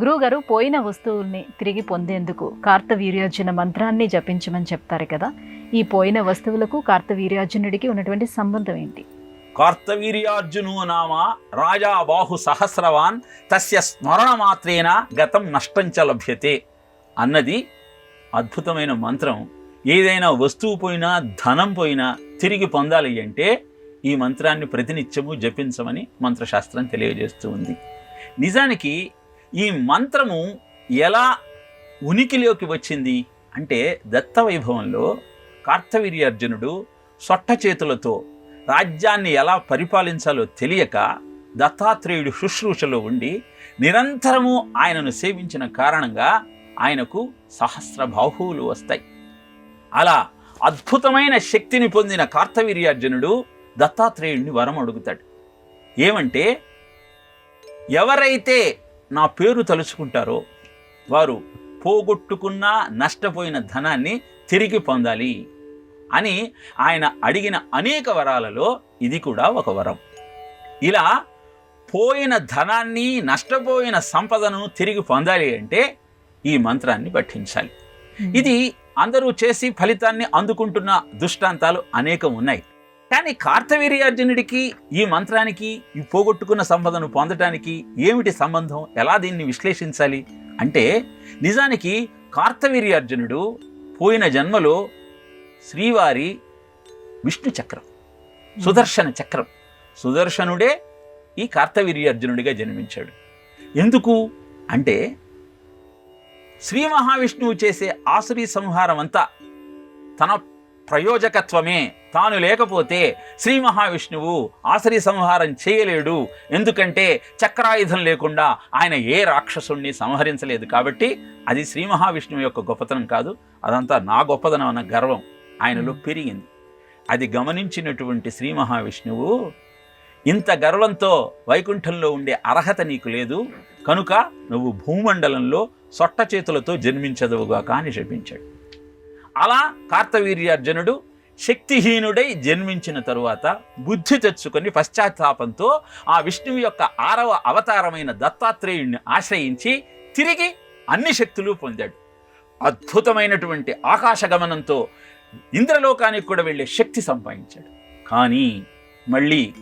గురువుగారు పోయిన వస్తువుల్ని తిరిగి పొందేందుకు కార్తవీర్యార్జున మంత్రాన్ని జపించమని చెప్తారు కదా. ఈ పోయిన వస్తువులకు కార్తవీర్యార్జునుడికి ఉన్నటువంటి సంబంధం ఏంటి? కార్తవీర్యార్జును నామ రాజా బాహు సహస్రవాన్ తస్య స్మరణ మాత్రేన గతం నష్టంచ లభ్యతే అన్నది అద్భుతమైన మంత్రం. ఏదైనా వస్తువు పోయినా ధనం పోయినా తిరిగి పొందాలి అంటే ఈ మంత్రాన్ని ప్రతినిత్యము జపించమని మంత్రశాస్త్రం తెలియజేస్తూ ఉంది. నిజానికి ఈ మంత్రము ఎలా ఉనికిలోకి వచ్చింది అంటే దత్తవైభవంలో కార్తవీర్యార్జునుడు సొట్ట చేతులతో రాజ్యాన్ని ఎలా పరిపాలించాలో తెలియక దత్తాత్రేయుడు శుశ్రూషలో ఉండి నిరంతరము ఆయనను సేవించిన కారణంగా ఆయనకు సహస్ర బాహువులు వస్తాయి. అలా అద్భుతమైన శక్తిని పొందిన కార్తవీర్యార్జునుడు దత్తాత్రేయుడిని వరం అడుగుతాడు ఏమంటే ఎవరైతే నా పేరు తలుచుకుంటారో వారు పోగొట్టుకున్న నష్టపోయిన ధనాన్ని తిరిగి పొందాలి అని ఆయన అడిగిన అనేక వరాలలో ఇది కూడా ఒక వరం. ఇలా పోయిన ధనాన్ని నష్టపోయిన సంపదను తిరిగి పొందాలి అంటే ఈ మంత్రాన్ని పఠించాలి. ఇది అందరూ చేసి ఫలితాన్ని అందుకుంటున్న దృష్టాంతాలు అనేకం ఉన్నాయి. కానీ కార్తవీర్యార్జునుడికి ఈ మంత్రానికి ఈ పోగొట్టుకున్న సంపదను పొందటానికి ఏమిటి సంబంధం? ఎలా దీన్ని విశ్లేషించాలి? అంటే నిజానికి కార్తవీర్యార్జునుడు పోయిన జన్మలో శ్రీవారి విష్ణు చక్రం సుదర్శన చక్రం. సుదర్శనుడే ఈ కార్తవీర్యార్జునుడిగా జన్మించాడు. ఎందుకు? అంటే శ్రీ మహావిష్ణువు చేసే ఆసురీ సంహారం అంతా తన ప్రయోజకత్వమే. తాను లేకపోతే శ్రీ మహావిష్ణువు ఆసరి సంహారం చేయలేడు. ఎందుకంటే చక్రాయుధం లేకుండా ఆయన ఏ రాక్షసుణ్ణి సంహరించలేదు కాబట్టి అది శ్రీ మహావిష్ణువు యొక్క గొప్పతనం కాదు. అదంతా నా గొప్పతనం అన్న గర్వం ఆయనలో పెరిగింది. అది గమనించినటువంటి శ్రీ మహావిష్ణువు ఇంత గర్వంతో వైకుంఠంలో ఉండే అర్హత నీకు లేదు. కనుక నువ్వు భూమండలంలో సొట్ట చేతులతో జన్మించదవుగా కాని శపించాడు. అలా కార్తవీర్యార్జునుడు శక్తిహీనుడై జన్మించిన తరువాత బుద్ధి తెచ్చుకొని పశ్చాత్తాపంతో ఆ విష్ణువు యొక్క ఆరవ అవతారమైన దత్తాత్రేయుణ్ణి ఆశ్రయించి తిరిగి అన్ని శక్తులు పొందాడు. అద్భుతమైనటువంటి ఆకాశగమనంతో ఇంద్రలోకానికి కూడా వెళ్ళే శక్తి సంపాదించాడు. కానీ మళ్ళీ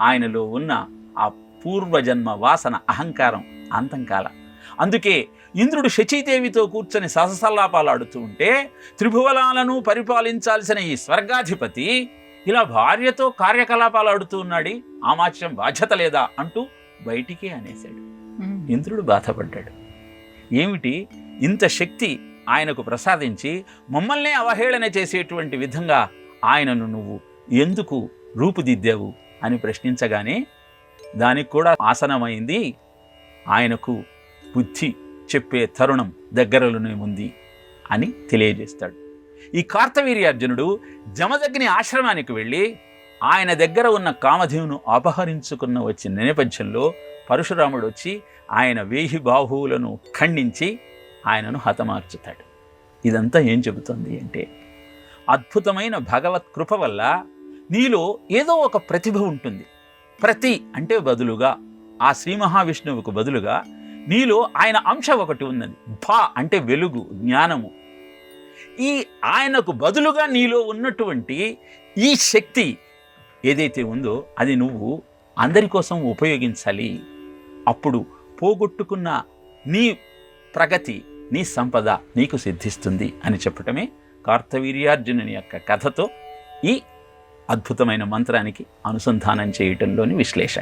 ఆయనలో ఉన్న ఆ పూర్వజన్మ వాసన అహంకారం అంతం కాల అందుకే ఇంద్రుడు శచీదేవితో కూర్చొని సహసల్లాపాలు ఆడుతూ ఉంటే త్రిభువనాలను పరిపాలించాల్సిన ఈ స్వర్గాధిపతి ఇలా భార్యతో కార్యకలాపాలు ఆడుతూ ఉన్నాడు ఆ మాత్రం బాధ్యత లేదా అంటూ బయటికే అనేశాడు. ఇంద్రుడు బాధపడ్డాడు. ఏమిటి? ఇంత శక్తి ఆయనకు ప్రసాదించి మమ్మల్నే అవహేళన చేసేటువంటి విధంగా ఆయనను నువ్వు ఎందుకు రూపుదిద్దావు అని ప్రశ్నించగానే దానికి కూడా ఆసనమైంది ఆయనకు బుద్ధి చెప్పే తరుణం దగ్గరలోనే ఉంది అని తెలియజేస్తాడు. ఈ కార్తవీర్యార్జునుడు జమదగ్ని ఆశ్రమానికి వెళ్ళి ఆయన దగ్గర ఉన్న కామధేవును అపహరించుకున్న వచ్చిన నేపథ్యంలో పరశురాముడు వచ్చి ఆయన వేహి బాహువులను ఖండించి ఆయనను హతమార్చుతాడు. ఇదంతా ఏం చెబుతుంది అంటే అద్భుతమైన భగవత్ కృప వల్ల నీలో ఏదో ఒక ప్రతిభ ఉంటుంది. ప్రతి అంటే బదులుగా ఆ శ్రీ మహావిష్ణువుకు బదులుగా నీలో ఆయన అంశం ఒకటి ఉన్నది. భా అంటే వెలుగు జ్ఞానము. ఈ ఆయనకు బదులుగా నీలో ఉన్నటువంటి ఈ శక్తి ఏదైతే ఉందో అది నువ్వు అందరి కోసం ఉపయోగించాలి. అప్పుడు పోగొట్టుకున్న నీ ప్రగతి నీ సంపద నీకు సిద్ధిస్తుంది అని చెప్పటమే కార్తవీర్యార్జునుని యొక్క కథతో ఈ అద్భుతమైన మంత్రానికి అనుసంధానం చేయటంలోని విశ్లేషణ.